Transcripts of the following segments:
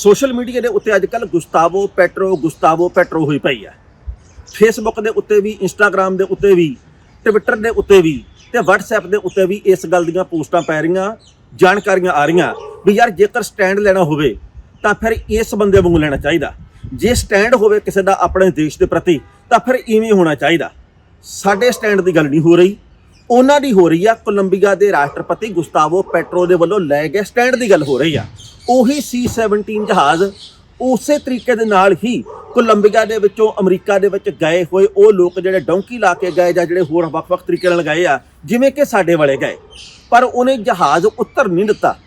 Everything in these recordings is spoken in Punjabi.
ਸੋਸ਼ਲ ਮੀਡੀਆ ਦੇ ਉੱਤੇ ਅੱਜ ਕੱਲ ਗੁਸਤਾਵੋ ਪੈਟਰੋ ਗੁਸਤਾਵੋ ਪੈਟਰੋ ਹੋਈ ਪਈ ਹੈ ਫੇਸਬੁੱਕ ਦੇ ਉੱਤੇ ਵੀ ਇੰਸਟਾਗ੍ਰam ਦੇ ਉੱਤੇ ਵੀ ਟਵਿੱਟਰ ਦੇ ਉੱਤੇ ਵੀ ਤੇ WhatsApp ਦੇ ਉੱਤੇ ਵੀ ਇਸ ਗੱਲ ਦੀਆਂ ਪੋਸਟਾਂ ਪੈ ਰਹੀਆਂ, ਜਾਣਕਾਰੀਆਂ ਆ ਰਹੀਆਂ ਵੀ ਯਾਰ ਜੇਕਰ ਸਟੈਂਡ ਲੈਣਾ ਹੋਵੇ ਤਾਂ ਫਿਰ ਇਸ ਬੰਦੇ ਵਾਂਗੂ ਲੈਣਾ ਚਾਹੀਦਾ। ਜੇ ਸਟੈਂਡ ਹੋਵੇ ਕਿਸੇ ਦਾ ਆਪਣੇ ਦੇਸ਼ ਦੇ ਪ੍ਰਤੀ ਤਾਂ ਫਿਰ ਇਵੇਂ ਹੋਣਾ ਚਾਹੀਦਾ। ਸਾਡੇ ਸਟੈਂਡ ਦੀ ਗੱਲ ਨਹੀਂ ਹੋ ਰਹੀ। ਉਹਨਾਂ ਦੀ ਹੋ ਰਹੀ ਆ ਕੋਲੰਬੀਆ ਦੇ ਰਾਸ਼ਟਰਪਤੀ ਗੁਸਤਾਵੋ ਪੈਟਰੋ ਦੇ ਵੱਲੋਂ ਲੈ ਗਏ ਸਟੈਂਡ ਦੀ ਗੱਲ ਹੋ ਰਹੀ ਆ। ਉਹੀ C17 ਜਹਾਜ਼ ਉਸੇ ਤਰੀਕੇ ਦੇ ਨਾਲ ਹੀ ਕੋਲੰਬੀਆ ਦੇ ਵਿੱਚੋਂ ਅਮਰੀਕਾ ਦੇ ਵਿੱਚ ਗਏ ਹੋਏ ਉਹ ਲੋਕ ਜਿਹੜੇ ਡੌਂਕੀ ਲਾ ਕੇ ਗਏ ਜਾਂ ਜਿਹੜੇ ਹੋਰ ਵੱਖ-ਵੱਖ ਤਰੀਕੇ ਨਾਲ ਗਏ ਆ, ਜਿਵੇਂ ਕਿ ਸਾਡੇ ਵਾਲੇ ਗਏ। ਪਰ ਉਹਨੇ ਜਹਾਜ਼ ਉੱਤਰ ਨਹੀਂ ਦਿੱਤਾ।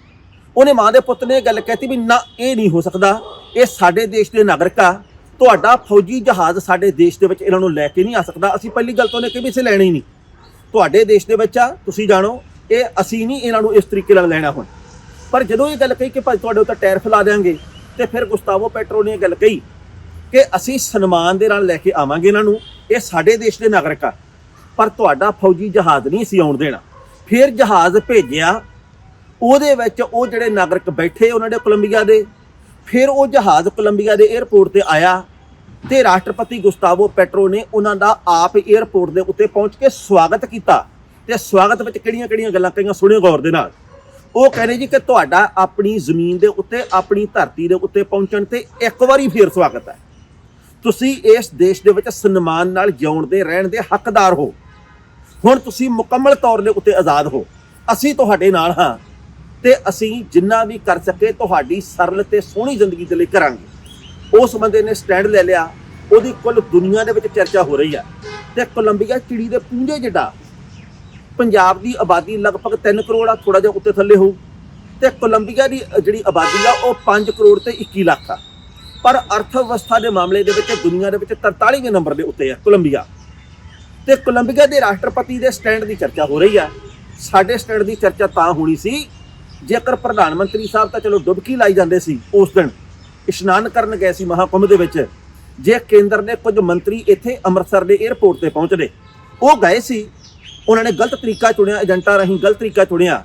ਉਹਨੇ ਮਾਂ ਦੇ ਪੁੱਤ ਨੇ ਇਹ ਗੱਲ ਕਹਿਤੀ ਵੀ ਨਾ, ਇਹ ਨਹੀਂ ਹੋ ਸਕਦਾ। ਇਹ ਸਾਡੇ ਦੇਸ਼ ਦੇ ਨਾਗਰਿਕ ਆ। ਤੁਹਾਡਾ ਫੌਜੀ ਜਹਾਜ਼ ਸਾਡੇ ਦੇਸ਼ ਦੇ ਵਿੱਚ ਇਹਨਾਂ ਨੂੰ ਲੈ ਕੇ ਨਹੀਂ ਆ ਸਕਦਾ। ਅਸੀਂ ਪਹਿਲੀ ਗੱਲ ਤਾਂ ਉਹਨੇ ਕਿ ਵੀ ਇਸੇ ਲੈਣੀ ਨਹੀਂ। ਤੁਹਾਡੇ ਦੇਸ਼ ਦੇ ਵਿੱਚ ਆ, ਤੁਸੀਂ ਜਾਣੋ, ਇਹ ਅਸੀਂ ਨਹੀਂ ਇਹਨਾਂ ਨੂੰ ਇਸ ਤਰੀਕੇ ਨਾਲ ਲੈਣਾ ਹੁਣ। ਪਰ ਜਦੋਂ ਇਹ ਗੱਲ ਕਹੀ ਕਿ ਭਾਈ ਤੁਹਾਡੇ ਉੱਤੇ ਟੈਰਿਫ ਫਲਾ ਦੇਾਂਗੇ ਤੇ ਫਿਰ ਗੁਸਤਾਵੋ ਪੈਟਰੋ ਨੇ ਇਹ ਗੱਲ ਕਹੀ ਕਿ ਅਸੀਂ ਸਨਮਾਨ ਦੇ ਨਾਲ ਲੈ ਕੇ ਆਵਾਂਗੇ ਇਹਨਾਂ ਨੂੰ, ਇਹ ਸਾਡੇ ਦੇਸ਼ ਦੇ ਨਾਗਰਿਕ ਆ। ਪਰ ਤੁਹਾਡਾ ਫੌਜੀ ਜਹਾਜ਼ ਨਹੀਂ ਅਸੀਂ ਆਉਣ ਦੇਣਾ। ਫਿਰ ਜਹਾਜ਼ ਭੇਜਿਆ, ਉਹਦੇ ਵਿੱਚ ਉਹ ਜਿਹੜੇ ਨਾਗਰਿਕ ਬੈਠੇ ਉਹਨਾਂ ਦੇ ਕੋਲੰਬੀਆ ਦੇ, ਫਿਰ ਉਹ ਜਹਾਜ਼ ਕੋਲੰਬੀਆ ਦੇ 에ਅਰਪੋਰਟ ਤੇ ਆਇਆ ਤੇ ਰਾਸ਼ਟਰਪਤੀ ਗੁਸਤਾਵੋ ਪੈਟਰੋ ਨੇ ਉਹਨਾਂ ਦਾ ਆਪ 에ਅਰਪੋਰਟ ਦੇ ਉੱਤੇ ਪਹੁੰਚ ਕੇ ਸਵਾਗਤ ਕੀਤਾ ਤੇ ਸਵਾਗਤ ਵਿੱਚ ਕਿਹੜੀਆਂ-ਕਿਹੜੀਆਂ ਗੱਲਾਂ ਕਹੀਆਂ ਸੁਣਿਓ ਗੌਰ ਦੇ ਨਾਲ। ਉਹ ਕਹਿੰਦੇ ਜੀ ਕਿ ਤੁਹਾਡਾ ਆਪਣੀ ਜ਼ਮੀਨ ਦੇ ਉੱਤੇ, ਆਪਣੀ ਧਰਤੀ ਦੇ ਉੱਤੇ ਪਹੁੰਚਣ ਤੇ ਇੱਕ ਵਾਰੀ ਫੇਰ ਸਵਾਗਤ ਹੈ। ਤੁਸੀਂ ਇਸ ਦੇਸ਼ ਦੇ ਵਿੱਚ ਸਨਮਾਨ ਨਾਲ ਜਿਉਣ ਦੇ ਰਹਿਣ ਦੇ ਹੱਕਦਾਰ ਹੋ। ਹੁਣ ਤੁਸੀਂ ਮੁਕੰਮਲ ਤੌਰ ਦੇ ਉੱਤੇ ਆਜ਼ਾਦ ਹੋ। ਅਸੀਂ ਤੁਹਾਡੇ ਨਾਲ ਹਾਂ ਤੇ ਅਸੀਂ ਜਿੰਨਾ ਵੀ ਕਰ ਸਕੇ ਤੁਹਾਡੀ ਸਰਲ ਤੇ ਸੋਹਣੀ ਜ਼ਿੰਦਗੀ ਦੇ ਲਈ ਕਰਾਂਗੇ। ਉਸ ਬੰਦੇ ਨੇ ਸਟੈਂਡ ਲੈ ਲਿਆ, ਉਹਦੀ ਕੁੱਲ ਦੁਨੀਆ ਦੇ ਵਿੱਚ ਚਰਚਾ ਹੋ ਰਹੀ ਆ। ਤੇ ਕੋਲੰਬੀਆ ਚਿੜੀ ਦੇ ਪੂੰਝੇ ਜਿੱਡਾ, ਪੰਜਾਬ ਦੀ ਆਬਾਦੀ ਲਗਭਗ 3 ਕਰੋੜ ਆ ਥੋੜਾ ਜਿਹਾ ਉੱਤੇ ਥੱਲੇ ਹੋਊ। ਤੇ ਕੋਲੰਬੀਆ ਦੀ ਜਿਹੜੀ ਆਬਾਦੀ ਆ, ਉਹ 5 ਕਰੋੜ ਤੇ 21 ਲੱਖ ਆ। ਪਰ ਅਰਥ ਵਿਵਸਥਾ ਦੇ ਮਾਮਲੇ ਦੇ ਵਿੱਚ ਦੁਨੀਆ ਦੇ ਵਿੱਚ 43ਵੇਂ ਨੰਬਰ ਦੇ ਉੱਤੇ ਆ ਕੋਲੰਬੀਆ। ਤੇ ਕੋਲੰਬੀਆ ਦੇ ਰਾਸ਼ਟਰਪਤੀ ਦੇ ਸਟੈਂਡ ਦੀ ਚਰਚਾ ਹੋ ਰਹੀ ਆ। ਸਾਡੇ ਸਟੈਂਡ ਦੀ ਚਰਚਾ ਤਾਂ ਹੋਣੀ ਸੀ, ਜੇਕਰ ਪ੍ਰਧਾਨ ਮੰਤਰੀ ਸਾਹਿਬ ਤਾਂ ਚਲੋ ਡੁਬਕੀ ਲਾਈ ਜਾਂਦੇ ਸੀ ਉਸ ਦਿਨ। ਇਸ਼ਨਾਨ ਕਰਨ ਗਏ ਸੀ ਮਹਾਕੁੰਭ ਦੇ ਵਿੱਚ, ਜੇ ਕੇਂਦਰ ਦੇ ਕੁਝ ਮੰਤਰੀ ਇੱਥੇ ਅੰਮ੍ਰਿਤਸਰ ਦੇ 에ਅਰਪੋਰਟ ਤੇ ਪਹੁੰਚਦੇ, ਉਹ ਗਏ ਸੀ, ਉਹਨਾਂ ਨੇ ਗਲਤ ਤਰੀਕਾ ਚੁਣਿਆ, ਏਜੰਟਾਂ ਰਾਹੀਂ ਗਲਤ ਤਰੀਕਾ ਚੁਣਿਆ।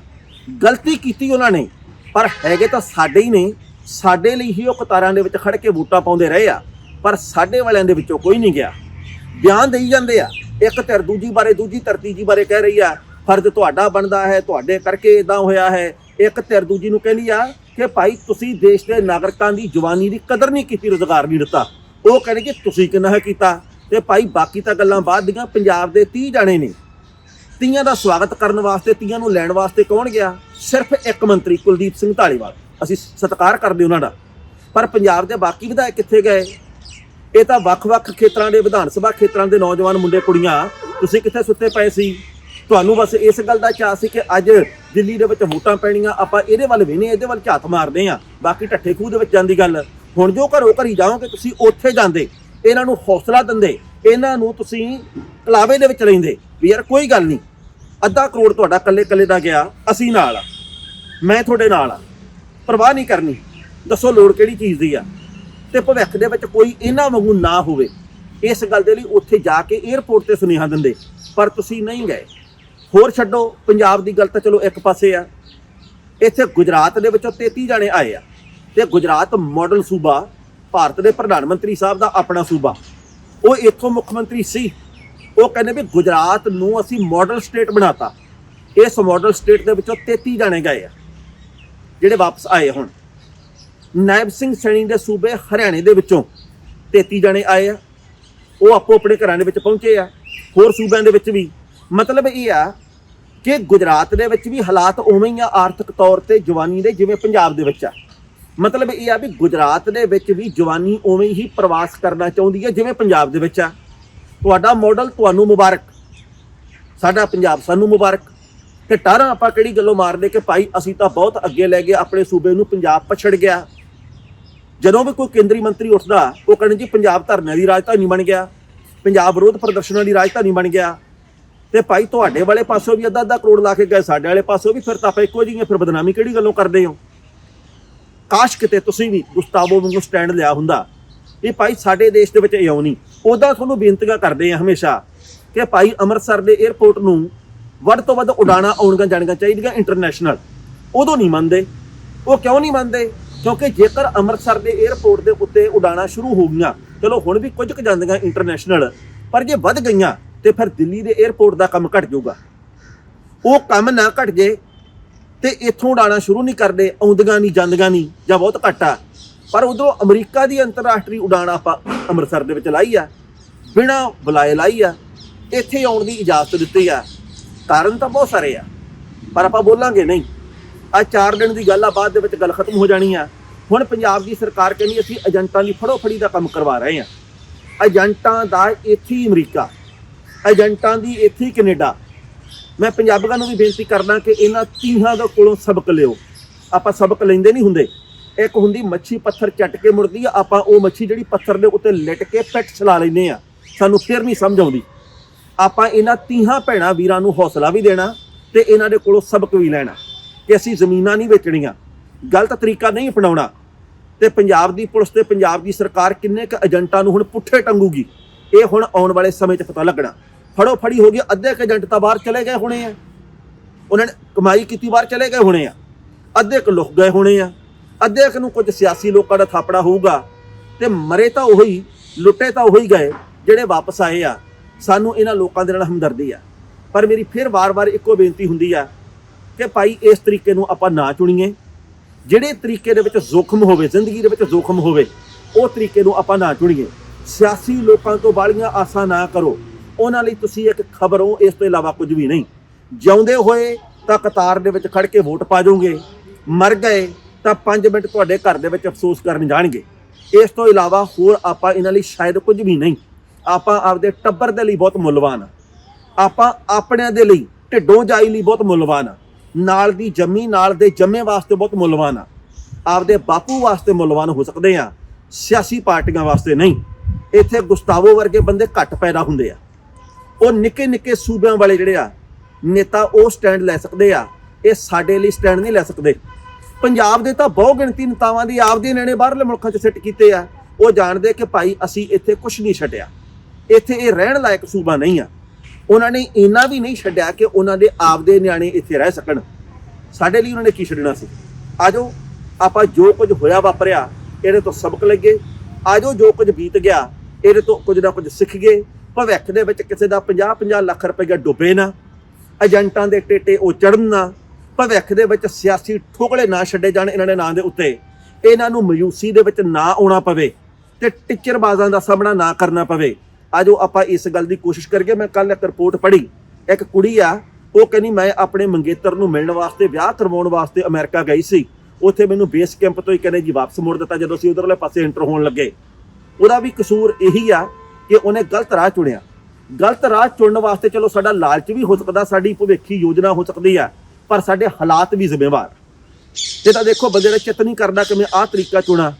ਗਲਤੀ ਕੀਤੀ ਉਹਨਾਂ ਨੇ, ਪਰ ਹੈਗੇ ਤਾਂ ਸਾਡੇ ਹੀ ਨੇ, ਸਾਡੇ ਲਈ ਹੀ ਉਹ ਕਤਾਰਾਂ ਦੇ ਵਿੱਚ ਖੜ ਕੇ ਵੋਟਾਂ ਪਾਉਂਦੇ ਰਹੇ ਆ, ਪਰ ਸਾਡੇ ਵਾਲਿਆਂ ਦੇ ਵਿੱਚੋਂ ਕੋਈ ਨਹੀਂ ਗਿਆ। ਬਿਆਨ ਦੇਈ ਜਾਂਦੇ ਆ, ਇੱਕ ਧਿਰ ਦੂਜੀ ਬਾਰੇ, ਦੂਜੀ ਧਿਰ ਤੀਜੀ ਬਾਰੇ ਕਹਿ ਰਹੀ ਆ, ਫਰਜ਼ ਤੁਹਾਡਾ ਬਣਦਾ ਹੈ, ਤੁਹਾਡੇ ਕਰਕੇ ਇਦਾਂ ਹੋਇਆ ਹੈ, ਇੱਕ ਧਿਰ ਦੂਜੀ ਨੂੰ ਕਹਿੰਦੀ ਆ ਕਿ ਭਾਈ ਤੁਸੀਂ ਦੇਸ਼ ਦੇ ਨਾਗਰਿਕਾਂ ਦੀ ਜਵਾਨੀ ਦੀ ਕਦਰ ਨਹੀਂ ਕੀਤੀ, ਰੁਜ਼ਗਾਰ ਨਹੀਂ ਦਿੱਤਾ। ਉਹ ਕਹਿੰਦੇ ਕਿ ਤੁਸੀਂ ਕਿੰਨਾ ਹੈ ਕੀਤਾ? ਤੇ ਭਾਈ ਬਾਕੀ ਤਾਂ ਗੱਲਾਂ ਬਾਅਦ ਦੀਆਂ, ਪੰਜਾਬ ਦੇ 30 ਜਾਣੇ ਨੇ। ਤੀਆਂ ਦਾ ਸਵਾਗਤ ਕਰਨ ਵਾਸਤੇ, ਤੀਆਂ ਨੂੰ ਲੈਣ ਵਾਸਤੇ ਕੌਣ ਗਿਆ? ਸਿਰਫ ਇੱਕ ਮੰਤਰੀ, ਕੁਲਦੀਪ ਸਿੰਘ ਢਾਲੀਵਾਲ ਅਸੀਂ ਸਤਿਕਾਰ ਕਰਦੇ ਉਹਨਾਂ ਦਾ। ਪਰ ਪੰਜਾਬ ਦੇ ਬਾਕੀ ਵਿਧਾਇਕ ਕਿੱਥੇ ਗਏ? ਇਹ ਤਾਂ ਵੱਖ-ਵੱਖ ਖੇਤਰਾਂ ਦੇ, ਵਿਧਾਨ ਸਭਾ ਖੇਤਰਾਂ ਦੇ ਨੌਜਵਾਨ ਮੁੰਡੇ, ਕੁੜੀਆਂ, ਤੁਸੀਂ ਕਿੱਥੇ ਸੁੱਤੇ ਪਏ ਸੀ? ਤੁਹਾਨੂੰ ਬਸ ਇਸ ਗੱਲ ਦਾ ਚਾਅ ਸੀ ਕਿ ਅੱਜ ਦਿੱਲੀ ਦੇ ਵਿੱਚ ਵੋਟਾਂ ਪੈਣੀਆਂ, ਆਪਾਂ ਇਹਦੇ ਵੱਲ ਵੇਨੇ ਇਹਦੇ ਵੱਲ ਝਾਤ ਮਾਰਦੇ ਆ ਬਾਕੀ ਢੱਠੇ ਖੂਹ ਦੇ ਵਿੱਚ ਜਾਂਦੀ ਗੱਲ। ਹੁਣ ਜੋ ਘਰੋਂ ਘਰੀ ਜਾਓਗੇ, ਤੁਸੀਂ ਉੱਥੇ ਜਾਂਦੇ। ਇਹਨਾਂ ਨੂੰ ਹੌਸਲਾ ਦਿੰਦੇ। ਇਹਨਾਂ ਨੂੰ ਤੁਸੀਂ ਕਲਾਵੇ ਦੇ ਵਿੱਚ ਲੈਂਦੇ ਵੀ ਯਾਰ ਕੋਈ ਗੱਲ ਨਹੀਂ। ਅੱਧਾ ਕਰੋੜ ਤੁਹਾਡਾ ਕੱਲੇ ਕੱਲੇ ਦਾ ਗਿਆ। ਅਸੀਂ ਨਾਲ ਆ। ਮੈਂ ਤੁਹਾਡੇ ਨਾਲ ਆ। ਪਰਵਾਹ ਨਹੀਂ ਕਰਨੀ। ਦੱਸੋ ਲੋੜ ਕਿਹੜੀ ਚੀਜ਼ ਦੀ ਆ? ਤੇ ਭਵਿੱਖ ਦੇ ਵਿੱਚ ਕੋਈ ਇਹਨਾਂ ਵਾਂਗੂ ਨਾ ਹੋਵੇ। ਇਸ ਗੱਲ ਦੇ ਲਈ ਉੱਥੇ ਜਾ ਕੇ 에ਅਰਪੋਰਟ ਤੇ ਸੁਨੇਹਾ ਦਿੰਦੇ। ਪਰ ਤੁਸੀਂ ਨਹੀਂ ਗਏ। ਹੋਰ ਛੱਡੋ, ਪੰਜਾਬ ਦੀ ਗੱਲ ਤਾਂ ਚਲੋ ਇੱਕ ਪਾਸੇ ਆ। ਇੱਥੇ ਗੁਜਰਾਤ ਦੇ ਵਿੱਚੋਂ 33 ਜਾਣੇ ਆਏ ਆ। ਤੇ ਗੁਜਰਾਤ ਮਾਡਲ ਸੂਬਾ, ਭਾਰਤ ਦੇ ਪ੍ਰਧਾਨ ਮੰਤਰੀ ਸਾਹਿਬ ਦਾ ਆਪਣਾ ਸੂਬਾ। ਉਹ ਇੱਥੋਂ ਮੁੱਖ ਮੰਤਰੀ ਸੀ। ਉਹ ਕਹਿੰਦੇ ਵੀ ਗੁਜਰਾਤ ਨੂੰ ਅਸੀਂ ਮਾਡਲ ਸਟੇਟ ਬਣਾਤਾ। ਇਸ ਮਾਡਲ ਸਟੇਟ ਦੇ ਵਿੱਚੋਂ 33 ਜਾਣੇ ਗਏ ਆ, ਜਿਹੜੇ ਵਾਪਸ ਆਏ ਹੁਣ। ਨਾਇਬ ਸਿੰਘ ਸੈਣੀ ਦੇ ਸੂਬੇ ਹਰਿਆਣੇ ਦੇ ਵਿੱਚੋਂ 33 ਜਾਣੇ ਆਏ ਆ। ਉਹ ਆਪੋ ਆਪਣੇ ਘਰਾਂ ਦੇ ਵਿੱਚ ਪਹੁੰਚੇ ਆ। ਹੋਰ ਸੂਬਿਆਂ ਦੇ ਵਿੱਚ ਵੀ ਮਤਲਬ ਇਹ ਆ ਕਿ ਗੁਜਰਾਤ ਦੇ ਵਿੱਚ ਵੀ ਹਾਲਾਤ ਉਵੇਂ ਹੀ ਆ ਆਰਥਿਕ ਤੌਰ ਤੇ ਜਵਾਨੀ ਦੇ, ਜਿਵੇਂ ਪੰਜਾਬ ਦੇ ਵਿੱਚ ਆ। ਮਤਲਬ ਇਹ ਆ ਵੀ ਗੁਜਰਾਤ ਦੇ ਵਿੱਚ ਵੀ ਜਵਾਨੀ ਉਵੇਂ ਹੀ ਪ੍ਰਵਾਸ ਕਰਨਾ ਚਾਹੁੰਦੀ ਹੈ ਜਿਵੇਂ ਪੰਜਾਬ ਦੇ ਵਿੱਚ ਆ। ਤੁਹਾਡਾ ਮਾਡਲ ਤੁਹਾਨੂੰ ਮੁਬਾਰਕ। ਸਾਡਾ ਪੰਜਾਬ ਸਾਨੂੰ ਮੁਬਾਰਕ। ਤੇ ਟਾਰਾਂ ਆਪਾਂ ਕਿਹੜੀ ਗੱਲੋਂ ਮਾਰਦੇ ਕਿ ਭਾਈ ਅਸੀਂ ਤਾਂ ਬਹੁਤ ਅੱਗੇ ਲੈ ਗਏ, ਆਪਣੇ ਸੂਬੇ ਨੂੰ ਪੰਜਾਬ ਪਛੜ ਗਿਆ। ਜਦੋਂ ਵੀ ਕੋਈ ਕੇਂਦਰੀ ਮੰਤਰੀ ਉੱਠਦਾ, ਉਹ ਕਹਿੰਦੇ ਜੀ ਪੰਜਾਬ ਧਰਨੇ ਦੀ ਰਾਜਧਾਨੀ ਬਣ ਗਿਆ। ਪੰਜਾਬ ਵਿਰੋਧ ਪ੍ਰਦਰਸ਼ਨਾਂ ਦੀ ਰਾਜਧਾਨੀ ਬਣ ਗਿਆ। ਤੇ ਭਾਈ ਤੁਹਾਡੇ ਵਾਲੇ ਪਾਸੋਂ ਵੀ ਅੱਧਾ ਅੱਧਾ ਕਰੋੜ ਲਾ ਕੇ ਗਏ, ਸਾਡੇ ਵਾਲੇ ਪਾਸੋਂ ਵੀ, ਫਿਰ ਤਾਂ ਆਪਾਂ ਇੱਕੋ ਜਿਹੀਆਂ ਫਿਰ ਬਦਨਾਮੀ ਕਿਹੜੀ ਗੱਲੋਂ ਕਰਦੇ ਹੋ? ਕਾਸ਼ ਕਿਤੇ ਤੁਸੀਂ ਵੀ ਗੁਸਤਾਵੋ ਵਾਂਗੂ ਸਟੈਂਡ ਲਿਆ ਹੁੰਦਾ। ਇਹ ਭਾਈ ਸਾਡੇ ਦੇਸ਼ ਦੇ ਵਿੱਚ ਇਉਂ ਨਹੀਂ। ਉਹਦਾ ਤੁਹਾਨੂੰ ਬੇਨਤੀਆਂ ਕਰਦੇ ਆ ਹਮੇਸ਼ਾ ਕਿ ਭਾਈ ਅੰਮ੍ਰਿਤਸਰ ਦੇ 에ਅਰਪੋਰਟ ਨੂੰ ਵੱਧ ਤੋਂ ਵੱਧ ਉਡਾਣਾ ਆਉਣਗੀਆਂ ਜਾਣਗੀਆਂ ਚਾਹੀਦੀਆਂ ਇੰਟਰਨੈਸ਼ਨਲ ਉਦੋਂ ਨਹੀਂ ਮੰਨਦੇ। ਉਹ ਕਿਉਂ ਨਹੀਂ ਮੰਨਦੇ? ਕਿਉਂਕਿ ਜੇਕਰ ਅੰਮ੍ਰਿਤਸਰ ਦੇ 에ਅਰਪੋਰਟ ਦੇ ਉੱਤੇ ਉਡਾਣਾ ਸ਼ੁਰੂ ਹੋ ਗਈਆਂ, ਚਲੋ ਹੁਣ ਵੀ ਕੁਝ ਕੁ ਜਾਂਦੀਆਂ ਇੰਟਰਨੈਸ਼ਨਲ ਪਰ ਜੇ ਵੱਧ ਗਈਆਂ ਤੇ ਫਿਰ ਦਿੱਲੀ ਦੇ 에ਅਰਪੋਰਟ ਦਾ ਕੰਮ ਘਟ ਜਾਊਗਾ। ਉਹ ਕੰਮ ਨਾ ਘਟ ਜੇ ਤੇ ਇੱਥੋਂ ਉਡਾਣਾ ਸ਼ੁਰੂ ਨਹੀਂ ਕਰਦੇ, ਆਉਂਦੀਆਂ ਨਹੀਂ, ਜਾਂਦੀਆਂ ਨਹੀਂ ਜਾਂ ਬਹੁਤ ਘੱਟ ਆ। ਪਰ ਉਦੋਂ ਅਮਰੀਕਾ ਦੀ ਅੰਤਰਰਾਸ਼ਟਰੀ ਉਡਾਣ ਆਪਾਂ ਅੰਮ੍ਰਿਤਸਰ ਦੇ ਵਿੱਚ ਲਾਈ ਆ, ਬਿਨਾ ਬੁਲਾਏ ਲਾਈ ਆ, ਇੱਥੇ ਆਉਣ ਦੀ ਇਜਾਜ਼ਤ ਦਿੱਤੀ ਆ। ਕਾਰਨ ਤਾਂ ਬਹੁਤ ਸਾਰੇ ਆ, ਪਰ ਆਪਾਂ ਬੋਲਾਂਗੇ ਨਹੀਂ। ਆ 4 ਦਿਨ ਦੀ ਗੱਲ ਆ, ਬਾਅਦ ਦੇ ਵਿੱਚ ਗੱਲ ਖਤਮ ਹੋ ਜਾਣੀ ਆ। ਹੁਣ ਪੰਜਾਬ ਦੀ ਸਰਕਾਰ ਕਹਿੰਦੀ ਅਸੀਂ ਏਜੰਟਾਂ ਦੀ ਫੜੋ ਫੜੀ ਦਾ ਕੰਮ ਕਰਵਾ ਰਹੇ ਆ। ਏਜੰਟਾਂ ਦਾ ਇੱਥੇ ਹੀ ਅਮਰੀਕਾ। ਏਜੰਟਾਂ ਦੀ ਇੱਥੇ ਕੈਨੇਡਾ। ਮੈਂ ਪੰਜਾਬੀਆਂ ਨੂੰ ਵੀ ਬੇਨਤੀ ਕਰਦਾ ਕਿ ਇਹਨਾਂ ਤੀਹਾਂ ਦਾ ਕੋਲੋਂ ਸਬਕ ਲਿਓ। ਆਪਾਂ ਸਬਕ ਲੈਂਦੇ ਨਹੀਂ ਹੁੰਦੇ। ਇੱਕ ਹੁੰਦੀ ਮੱਛੀ ਪੱਥਰ ਚੱਟ ਕੇ ਮੁੜਦੀ ਆ, ਆਪਾਂ ਉਹ ਮੱਛੀ ਜਿਹੜੀ ਪੱਥਰ ਦੇ ਉੱਤੇ ਲਿਟ ਕੇ ਪਿੱਠ ਚਲਾ ਲੈਂਦੇ ਆ। ਸਾਨੂੰ ਫਿਰ ਨਹੀਂ ਸਮਝ ਆਉਂਦੀ। ਆਪਾਂ ਇਹਨਾਂ ਤੀਹਾਂ ਭੈਣਾਂ ਵੀਰਾਂ ਨੂੰ ਹੌਸਲਾ ਵੀ ਦੇਣਾ ਤੇ ਇਹਨਾਂ ਦੇ ਕੋਲੋਂ ਸਬਕ ਵੀ ਲੈਣਾ ਕਿ ਅਸੀਂ ਜ਼ਮੀਨਾਂ ਨਹੀਂ ਵੇਚਣੀਆਂ, ਗਲਤ ਤਰੀਕਾ ਨਹੀਂ ਅਪਣਾਉਣਾ। ਤੇ ਪੰਜਾਬ ਦੀ ਪੁਲਿਸ ਤੇ ਪੰਜਾਬ ਦੀ ਸਰਕਾਰ ਕਿੰਨੇ ਕ ਏਜੰਟਾਂ ਨੂੰ ਹੁਣ ਪੁੱਠੇ ਟੰਗੂਗੀ? ਇਹ ਹੁਣ ਆਉਣ ਵਾਲੇ ਸਮੇਂ 'ਚ ਪਤਾ ਲੱਗਣਾ। ਫੜੋ ਫੜੀ ਹੋ ਗਈ, ਅੱਧੇ ਕੁ ਏਜੰਟ ਤਾਂ ਬਾਹਰ ਚਲੇ ਗਏ ਹੋਣੇ ਆ। ਉਹਨਾਂ ਨੇ ਕਮਾਈ ਕੀਤੀ, ਬਾਹਰ ਚਲੇ ਗਏ ਹੋਣੇ ਆ। ਅੱਧੇ ਕੁ ਲੁਕ ਗਏ ਹੋਣੇ ਆ। ਅੱਧੇ ਕੁ ਨੂੰ ਕੁਝ ਸਿਆਸੀ ਲੋਕਾਂ ਦਾ ਥਾਪੜਾ ਹੋਊਗਾ। ਤੇ ਮਰੇ ਤਾਂ ਉਹੀ, ਲੁੱਟੇ ਤਾਂ ਉਹੀ ਗਏ, ਜਿਹੜੇ ਵਾਪਸ ਆਏ ਆ। ਸਾਨੂੰ ਇਹਨਾਂ ਲੋਕਾਂ ਦੇ ਨਾਲ ਹਮਦਰਦੀ ਆ। ਪਰ ਮੇਰੀ ਫਿਰ ਵਾਰ-ਵਾਰ ਇੱਕੋ ਬੇਨਤੀ ਹੁੰਦੀ ਆ ਕਿ ਭਾਈ, ਇਸ ਤਰੀਕੇ ਨੂੰ ਆਪਾਂ ਨਾ ਚੁਣੀਏ। ਜਿਹੜੇ ਤਰੀਕੇ ਦੇ ਵਿੱਚ ਜ਼ੋਖਮ ਹੋਵੇ, ਜ਼ਿੰਦਗੀ ਦੇ ਵਿੱਚ ਜ਼ੋਖਮ ਹੋਵੇ, ਉਹ ਤਰੀਕੇ ਨੂੰ ਆਪਾਂ ਨਾ ਚੁਣੀਏ। ਸਿਆਸੀ ਲੋਕਾਂ ਤੋਂ ਬਾਲੀਆਂ ਆਸਾਂ ਨਾ ਕਰੋ। ਉਹਨਾਂ ਲਈ ਤੁਸੀਂ ਇੱਕ ਖਬਰ ਹੋ, ਇਸ ਤੋਂ ਇਲਾਵਾ ਕੁਝ ਵੀ ਨਹੀਂ। ਜਿਉਂਦੇ ਹੋਏ ਤਾਂ ਕਤਾਰ ਦੇ ਵਿੱਚ ਖੜ ਕੇ ਵੋਟ ਪਾ ਜਾਓਗੇ, ਮਰ ਗਏ ਤਾਂ 5 ਮਿੰਟ ਤੁਹਾਡੇ ਘਰ ਦੇ ਵਿੱਚ ਅਫਸੋਸ ਕਰਨ ਜਾਣਗੇ। ਇਸ ਤੋਂ ਇਲਾਵਾ ਹੋਰ ਆਪਾਂ ਇਹਨਾਂ ਲਈ ਸ਼ਾਇਦ ਕੁਝ ਵੀ ਨਹੀਂ। ਆਪਾਂ ਆਪਦੇ ਟੱਬਰ ਦੇ ਲਈ ਬਹੁਤ ਮੁੱਲਵਾਨ ਆ ਆਪਾਂ ਆਪਣਿਆਂ ਦੇ ਲਈ, ਢਿੱਡੋਂ ਜਾਈ ਲਈ ਬਹੁਤ ਮੁੱਲਵਾਨ ਆ ਨਾਲ ਦੀ ਜੰਮੀ, ਨਾਲ ਦੇ ਜੰਮੇ ਵਾਸਤੇ ਬਹੁਤ ਮੁੱਲਵਾਨ ਆ ਆਪਦੇ ਬਾਪੂ ਵਾਸਤੇ ਮੁੱਲਵਾਨ ਹੋ ਸਕਦੇ ਆ ਸਿਆਸੀ ਪਾਰਟੀਆਂ ਵਾਸਤੇ ਨਹੀਂ। ਇੱਥੇ ਗੁਸਤਾਵੋ ਵਰਗੇ ਬੰਦੇ ਘੱਟ ਪੈਦਾ ਹੁੰਦੇ ਆ। ਉਹ ਨਿੱਕੇ ਨਿੱਕੇ ਸੂਬਿਆਂ ਵਾਲੇ ਜਿਹੜੇ ਆ, ਨੇਤਾ ਉਹ ਸਟੈਂਡ ਲੈ ਸਕਦੇ ਆ, ਇਹ ਸਾਡੇ ਲਈ ਸਟੈਂਡ ਨਹੀਂ ਲੈ ਸਕਦੇ। ਪੰਜਾਬ ਦੇ ਤਾਂ ਬਹੁ ਗਿਣਤੀ ਨੇਤਾਵਾਂ ਦੀ ਆਪਦੇ ਨੇੜੇ ਬਾਹਰਲੇ ਮੁਲਕਾਂ 'ਚ ਸਿੱਟ ਕੀਤੇ ਆ। ਉਹ ਜਾਣਦੇ ਕਿ ਭਾਈ ਅਸੀਂ ਇੱਥੇ ਕੁਝ ਨਹੀਂ ਛੱਡਿਆ। ਇੱਥੇ ਇਹ ਰਹਿਣ ਲਾਇਕ ਸੂਬਾ ਨਹੀਂ ਆ। ਉਹਨਾਂ ਨੇ ਇੰਨਾ ਵੀ ਨਹੀਂ ਛੱਡਿਆ ਕਿ ਉਹਨਾਂ ਦੇ ਆਪਦੇ ਨਿਆਣੇ ਇੱਥੇ ਰਹਿ ਸਕਣ। ਸਾਡੇ ਲਈ ਉਹਨਾਂ ਨੇ ਕੀ ਛੱਡਣਾ ਸੀ? ਆਜੋ, ਆਪਾਂ ਜੋ ਕੁਝ ਹੋਇਆ ਵਾਪਰਿਆ, ਇਹਦੇ ਤੋਂ ਸਬਕ ਲੱਗੇ ਆਜੋ, ਜੋ ਕੁਝ ਬੀਤ ਗਿਆ, ਇਹਦੇ ਤੋਂ ਕੁਝ ਨਾ ਕੁਝ ਸਿੱਖ ਗਏ। ਭਵਿੱਖ ਦੇ ਵਿੱਚ ਕਿਸੇ ਦਾ 50-50 ਲੱਖ ਰੁਪਏ ਡੁੱਬੇ ਨਾ, ਏਜੰਟਾਂ ਦੇ ਟੇਟੇ ਉਹ ਚੜਨ ਨਾ, ਭਵਿੱਖ ਦੇ ਵਿੱਚ ਸਿਆਸੀ ਠੋਕਲੇ ਨਾ ਛੱਡੇ ਜਾਣ ਇਹਨਾਂ ਦੇ ਨਾਂ ਦੇ ਉੱਤੇ। ਇਹਨਾਂ ਨੂੰ ਮਯੂਸੀ ਦੇ ਵਿੱਚ ਨਾ ਆਉਣਾ ਪਵੇ ਤੇ ਟਿੱਚਰਬਾਜ਼ਾਂ ਦਾ ਸਾਹਮਣਾ ਨਾ ਕਰਨਾ ਪਵੇ। ਅੱਜ ਉਹ ਆਪਾਂ ਇਸ ਗੱਲ ਦੀ ਕੋਸ਼ਿਸ਼ ਕਰੀਏ। ਮੈਂ ਕੱਲ ਇੱਕ ਰਿਪੋਰਟ ਪੜ੍ਹੀ। ਇੱਕ ਕੁੜੀ ਆ, ਉਹ ਕਹਿੰਦੀ, ਮੈਂ ਆਪਣੇ ਮੰਗੇਤਰ ਨੂੰ ਮਿਲਣ ਵਾਸਤੇ, ਵਿਆਹ ਕਰਵਾਉਣ ਵਾਸਤੇ ਅਮਰੀਕਾ ਗਈ ਸੀ। ਉੱਥੇ ਮੈਨੂੰ ਬੇਸ ਕੈਂਪ ਤੋਂ ਹੀ ਕਹਿੰਦੇ ਜੀ ਵਾਪਸ ਮੋੜ ਦਿੱਤਾ ਜਦੋਂ ਅਸੀਂ ਉਧਰਲੇ ਪਾਸੇ ਐਂਟਰ ਹੋਣ ਲੱਗੇ। ਉਹਦਾ ਵੀ ਕਸੂਰ ਇਹੀ ਆ ਕਿ ਉਹਨੇ ਗਲਤ ਰਾਹ ਚੁਣਿਆ। ਗਲਤ ਰਾਹ ਚੁਣਨ ਵਾਸਤੇ ਚਲੋ ਸਾਡਾ ਲਾਲਚ ਵੀ ਹੋ ਸਕਦਾ, ਸਾਡੀ ਭਵਿੱਖੀ ਯੋਜਨਾ ਹੋ ਸਕਦੀ ਆ ਪਰ ਸਾਡੇ ਹਾਲਾਤ ਵੀ ਜ਼ਿੰਮੇਵਾਰ। ਇਹ ਤਾਂ ਦੇਖੋ ਬੰਦੇ ਦਾ ਚਿੱਤ ਨਹੀਂ ਕਰਦਾ ਕਿ ਮੈਂ ਆਹ ਤਰੀਕਾ ਚੁਣਾ।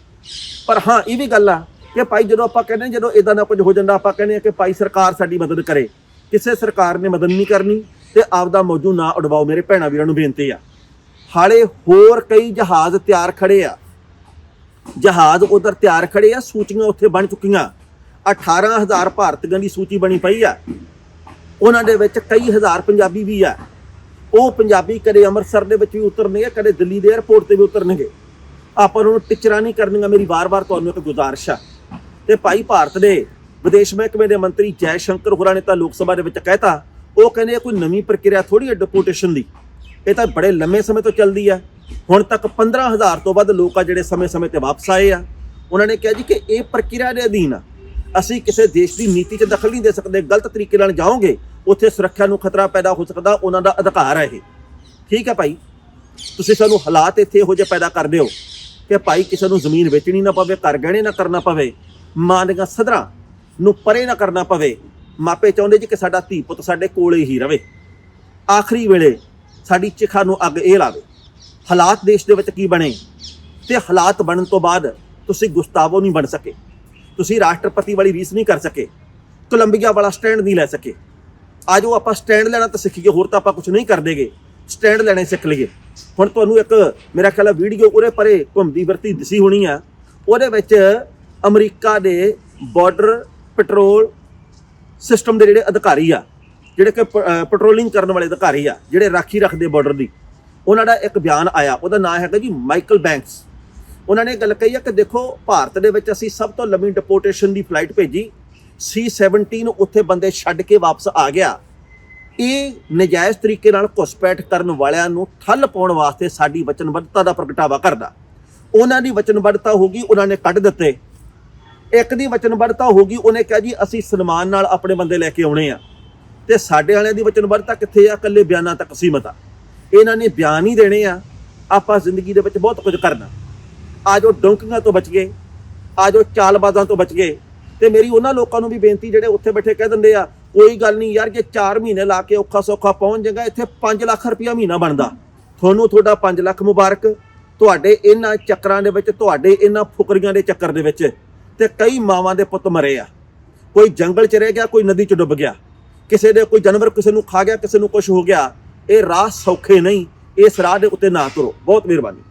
ਪਰ ਹਾਂ, ਇਹ ਵੀ ਗੱਲ ਆ ਕਿ ਭਾਈ ਜਦੋਂ ਆਪਾਂ ਕਹਿੰਦੇ ਜਦੋਂ ਇਦਾਂ ਦਾ ਕੁਝ ਹੋ ਜਾਂਦਾ, ਆਪਾਂ ਕਹਿੰਦੇ ਆ ਕਿ ਭਾਈ ਸਰਕਾਰ ਸਾਡੀ ਮਦਦ ਕਰੇ। ਕਿਸੇ ਸਰਕਾਰ ਨੇ ਮਦਦ ਨਹੀਂ ਕਰਨੀ ਤੇ ਆਪਦਾ ਮੌਜੂ ਨਾ ਉਡਵਾਓ। ਮੇਰੇ ਭੈਣਾਂ ਵੀਰਾਂ ਨੂੰ ਬੇਨਤੀ ਆ, ਹਾਲੇ ਹੋਰ ਕਈ ਜਹਾਜ਼ ਤਿਆਰ ਖੜੇ ਆ। ਜਹਾਜ਼ ਉਧਰ ਤਿਆਰ ਖੜੇ ਆ, ਸੂਚੀਆਂ ਉੱਥੇ ਬਣ ਚੁੱਕੀਆਂ। 18000 ਭਾਰਤੀਆਂ ਦੀ ਸੂਚੀ ਬਣੀ ਪਈ ਆ। ਉਹਨਾਂ ਦੇ ਵਿੱਚ ਕਈ ਹਜ਼ਾਰ ਪੰਜਾਬੀ ਵੀ ਆ। ਉਹ ਪੰਜਾਬੀ ਕਦੇ ਅੰਮ੍ਰਿਤਸਰ ਦੇ ਵਿੱਚ ਵੀ ਉਤਰਨਗੇ, ਕਦੇ ਦਿੱਲੀ ਦੇ 에ਅਰਪੋਰਟ ਤੇ ਵੀ ਉਤਰਨਗੇ। ਆਪਾਂ ਨੂੰ ਟਿਚਰਾਂ ਨਹੀਂ ਕਰਨੀਆਂ, ਮੇਰੀ ਵਾਰ-ਵਾਰ ਤੁਹਾਨੂੰ ਇੱਕ ਗੁਜ਼ਾਰਿਸ਼ ਆ। ਤੇ ਭਾਈ ਭਾਰਤ ਦੇ ਵਿਦੇਸ਼ ਮਹਿਕਮੇ ਦੇ ਮੰਤਰੀ ਜੈ ਸ਼ੰਕਰ ਹੋਰਾਂ ਨੇ ਤਾਂ ਲੋਕ ਸਭਾ ਦੇ ਵਿੱਚ ਕਹਿਤਾ, ਉਹ ਕਹਿੰਦੇ ਇਹ ਕੋਈ ਨਵੀਂ ਪ੍ਰਕਿਰਿਆ ਥੋੜੀ ਹੈ ਡਿਪੂਟੇਸ਼ਨ ਦੀ। ਇਹ ਤਾਂ ਬੜੇ ਲੰਮੇ ਸਮੇਂ ਤੋਂ ਚੱਲਦੀ ਆ। ਹੁਣ ਤੱਕ 15000 ਤੋਂ ਵੱਧ ਲੋਕ ਆ ਜਿਹੜੇ ਸਮੇਂ-ਸਮੇਂ ਤੇ ਵਾਪਸ ਆਏ ਆ। ਉਹਨਾਂ ਨੇ ਕਿਹਾ ਜੀ ਕਿ ਇਹ ਪ੍ਰਕਿਰਿਆ ਦੇ ਅਧੀਨ ਆ। ਅਸੀਂ ਕਿਸੇ ਦੇਸ਼ ਦੀ ਨੀਤੀ 'ਚ ਦਖਲ ਨਹੀਂ ਦੇ ਸਕਦੇ, ਗਲਤ ਤਰੀਕੇ ਨਾਲ ਜਾਓਗੇ, ਉੱਥੇ ਸੁਰੱਖਿਆ ਨੂੰ ਖਤਰਾ ਪੈਦਾ ਹੋ ਸਕਦਾ, ਉਹਨਾਂ ਦਾ ਅਧਿਕਾਰ ਹੈ ਇਹ। ਠੀਕ ਹੈ ਭਾਈ? ਤੁਸੀਂ ਸਾਨੂੰ ਹਾਲਾਤ ਇੱਥੇ ਇਹੋ ਜਿਹੇ ਪੈਦਾ ਕਰ ਦਿਓ ਕਿ ਭਾਈ ਕਿਸੇ ਨੂੰ ਜ਼ਮੀਨ ਵੇਚਣੀ ਨਾ ਪਵੇ, ਘਰ ਗਹਿਣੇ ਨਾ ਕਰਨਾ ਪਵੇ, ਮਾਂ ਦੀਆਂ ਸਦਰਾਂ ਨੂੰ ਪਰੇ ਨਾ ਕਰਨਾ ਪਵੇ, ਮਾਪੇ ਚਾਹੁੰਦੇ ਜੀ ਕਿ ਸਾਡਾ ਧੀ ਪੁੱਤ ਸਾਡੇ ਕੋਲੇ ਹੀ ਰਵੇ। ਆਖਰੀ ਵੇਲੇ ਸਾਡੀ ਚਿਖਾ ਨੂੰ ਅੱਗ ਇਹ ਲਾਵੇ, ਹਾਲਾਤ ਦੇਸ਼ ਦੇ ਵਿੱਚ ਕੀ ਬਣੇ? ਤੇ ਹਾਲਾਤ ਬਣਨ ਤੋਂ ਬਾਅਦ ਤੁਸੀਂ ਗੁਸਤਾਵੋ ਨਹੀਂ ਬਣ ਸਕੇ। ਤੁਸੀਂ ਰਾਸ਼ਟਰਪਤੀ ਵਾਲੀ ਰੀਸ ਨਹੀਂ ਕਰ ਸਕੇ, ਕੋਲੰਬੀਆ ਵਾਲਾ ਸਟੈਂਡ ਨਹੀਂ ਲੈ ਸਕੇ। ਅੱਜ ਉਹ ਆਪਾਂ ਸਟੈਂਡ ਲੈਣਾ ਤਾਂ ਸਿੱਖੀਏ, ਹੋਰ ਤਾਂ ਆਪਾਂ ਕੁਝ ਨਹੀਂ ਕਰਦੇਗੇ ਸਟੈਂਡ ਲੈਣੇ ਸਿੱਖ ਲਈਏ। ਹੁਣ ਤੁਹਾਨੂੰ ਇੱਕ ਮੇਰਾ ਖਿਆਲ ਹੈ ਵੀਡੀਓ ਉਰੇ ਪਰੇ ਘੁੰਮਦੀ ਵਰਤੀ ਦਿਸੀ ਹੋਣੀ ਆ। ਉਹਦੇ ਵਿੱਚ ਅਮਰੀਕਾ ਦੇ ਬਾਰਡਰ ਪੈਟਰੋਲ ਸਿਸਟਮ ਦੇ ਜਿਹੜੇ ਅਧਿਕਾਰੀ ਆ, ਜਿਹੜੇ ਕਿ ਪੈਟਰੋਲਿੰਗ ਕਰਨ ਵਾਲੇ ਅਧਿਕਾਰੀ ਆ, ਜਿਹੜੇ ਰਾਖੀ ਰੱਖਦੇ ਬਾਰਡਰ ਦੀ। ਉਹਨਾਂ ਦਾ ਇੱਕ ਬਿਆਨ ਆਇਆ, ਉਹਦਾ ਨਾਮ ਹੈਗਾ ਜੀ ਮਾਈਕਲ ਬੈਂਕਸ ਉਹਨਾਂ ਨੇ ਗੱਲ ਕਹੀ ਹੈ ਕਿ ਦੇਖੋ, ਭਾਰਤ ਦੇ ਵਿੱਚ ਅਸੀਂ ਸਭ ਤੋਂ ਲੰਮੀ ਡਿਪੋਰਟੇਸ਼ਨ ਦੀ ਫਲਾਈਟ ਭੇਜੀ। C17 ਉੱਥੇ ਬੰਦੇ ਛੱਡ ਕੇ ਵਾਪਸ ਆ ਗਿਆ। ਇਹ ਨਜਾਇਜ਼ ਤਰੀਕੇ ਨਾਲ ਘੁਸਪੈਠ ਕਰਨ ਵਾਲਿਆਂ ਨੂੰ ਠੱਲ ਪਾਉਣ ਵਾਸਤੇ ਸਾਡੀ ਵਚਨਬੱਧਤਾ ਦਾ ਪ੍ਰਗਟਾਵਾ ਕਰਦਾ। ਉਹਨਾਂ ਦੀ ਵਚਨਬੱਧਤਾ ਹੋਗੀ ਉਹਨਾਂ ਨੇ ਕੱਢ ਦਿੱਤੇ। ਇੱਕ ਦੀ ਵਚਨਬੱਧਤਾ ਹੋਗੀ ਉਹਨੇ ਕਿਹਾ ਜੀ, ਅਸੀਂ ਸਨਮਾਨ ਨਾਲ ਆਪਣੇ ਬੰਦੇ ਲੈ ਕੇ ਆਉਣੇ ਆ। ਤੇ ਸਾਡੇ ਵਾਲਿਆਂ ਦੀ ਵਚਨਬੱਧਤਾ ਕਿੱਥੇ ਆ? ਇਕੱਲੇ ਬਿਆਨਾਂ ਤੱਕ ਸੀਮਤ ਆ। ਇਹਨਾਂ ਨੇ ਬਿਆਨ ਹੀ ਦੇਣੇ ਆ। ਆਪਾਂ ਜ਼ਿੰਦਗੀ ਦੇ ਵਿੱਚ ਬਹੁਤ ਕੁਝ ਕਰਨਾ। ਅੱਜ ਉਹ ਡੌਂਕੀਆਂ ਤੋਂ ਬਚ ਗਏ ਆਜੋ ਚਾਲਬਾਜ਼ਾਂ ਤੋਂ ਬਚ ਗਏ ਤੇ ਮੇਰੀ ਉਹਨਾਂ ਲੋਕਾਂ ਨੂੰ ਵੀ ਬੇਨਤੀ ਜਿਹੜੇ ਉੱਥੇ ਬੈਠੇ ਕਹਿ ਦਿੰਦੇ ਆ ਕੋਈ ਗੱਲ ਨਹੀਂ ਯਾਰ ਜੇ 4 ਮਹੀਨੇ ਲਾ ਕੇ ਔਖਾ ਸੌਖਾ ਪਹੁੰਚ ਜਾਏਗਾ ਇੱਥੇ 5 ਲੱਖ ਰੁਪਇਆ ਮਹੀਨਾ ਬਣਦਾ ਤੁਹਾਨੂੰ ਤੁਹਾਡਾ 5 ਲੱਖ ਮੁਬਾਰਕ ਤੁਹਾਡੇ ਇਹਨਾਂ ਚੱਕਰਾਂ ਦੇ ਵਿੱਚ ਤੁਹਾਡੇ ਇਹਨਾਂ ਫੁਕਰੀਆਂ ਦੇ ਚੱਕਰ ਦੇ ਵਿੱਚ ਤੇ ਕਈ ਮਾਵਾਂ ਦੇ ਪੁੱਤ ਮਰੇ ਆ ਕੋਈ ਜੰਗਲ ਚ ਰਹਿ ਗਿਆ ਕੋਈ ਨਦੀ ਚ ਡੁੱਬ ਗਿਆ ਕਿਸੇ ਦੇ ਕੋਈ ਜਾਨਵਰ ਕਿਸੇ ਨੂੰ ਖਾ ਗਿਆ ਕਿਸੇ ਨੂੰ ਕੁਝ ਹੋ ਗਿਆ ਇਹ ਰਾਹ ਸੌਖੇ ਨਹੀਂ ਇਸ ਰਾਹ ਦੇ ਉੱਤੇ ਨਾ ਤੁਰੋ ਬਹੁਤ ਮਿਹਰਬਾਨੀ